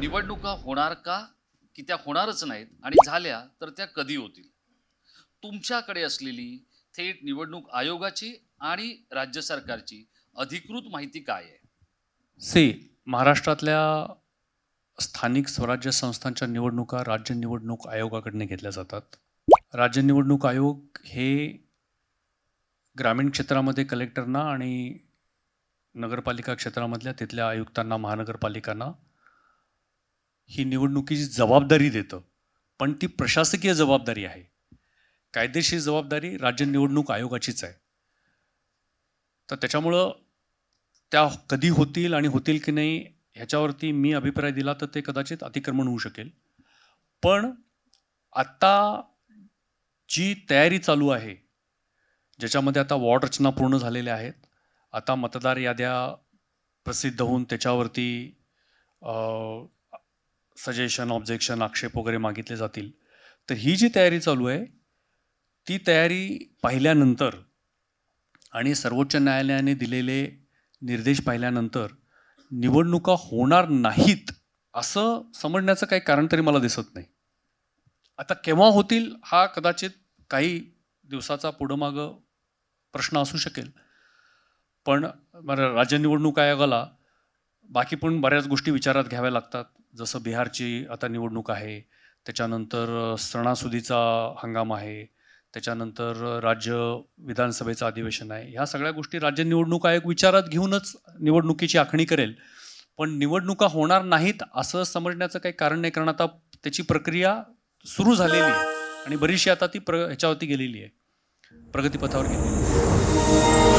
निवडणुका होणार का? की त्या होणारच नाहीत आणि झाल्या तर त्या कधी होतील? तुमच्याकडे असलेली थेट निवडणूक आयोगाची आणि राज्य सरकारची अधिकृत माहिती काय आहे? सी महाराष्ट्रातल्या स्थानिक स्वराज्य संस्थांच्या निवडणुका राज्य निवडणूक आयोगाकडनं घेतल्या जातात. राज्य निवडणूक आयोग हे ग्रामीण क्षेत्रामध्ये कलेक्टरना आणि नगरपालिका क्षेत्रामधल्या तिथल्या आयुक्तांना महानगरपालिकांना ही निवडणुकीची जबाबदारी देतं. पण ती प्रशासकीय जबाबदारी आहे. कायदेशीर जबाबदारी राज्य निवडणूक आयोगाचीच आहे. तर त्याच्यामुळं त्या कधी होतील आणि होतील की नाही ह्याच्यावरती मी अभिप्राय दिला तर ते कदाचित अतिक्रमण होऊ शकेल. पण आत्ता जी तयारी चालू आहे ज्याच्यामध्ये आता वॉर्ड रचना पूर्ण झालेल्या आहेत आता मतदार याद्या प्रसिद्ध होऊन त्याच्यावरती सजेशन ऑब्जेक्शन आक्षेप वगैरे मागितले जातील. तर ही जी तयारी चालू आहे ती तयारी पाहिल्यानंतर आणि सर्वोच्च न्यायालयाने दिलेले निर्देश पाहिल्यानंतर निवडणुका होणार नाहीत असं समजण्याचं काही कारण तरी मला दिसत नाही. आता केव्हा होतील हा कदाचित काही दिवसाचा पुढं मागं प्रश्न असू शकेल. पण राज्य निवडणूक आयोगाला बाकी पण बऱ्याच गोष्टी विचारात घ्याव्या लागतात. जसं बिहारची आता निवडणूक आहे त्याच्यानंतर सणासुदीचा हंगाम आहे त्याच्यानंतर राज्य विधानसभेचं अधिवेशन आहे. ह्या सगळ्या गोष्टी राज्य निवडणूक आयोग विचारात घेऊनच निवडणुकीची आखणी करेल. पण निवडणुका होणार नाहीत असं समजण्याचं काही कारण नाही कारण आता त्याची प्रक्रिया सुरू झालेली आहे आणि बरीचशी आता ती प्र ह्याच्यावरती गेलेली आहे. प्रगतीपथावर गेलेली आहे.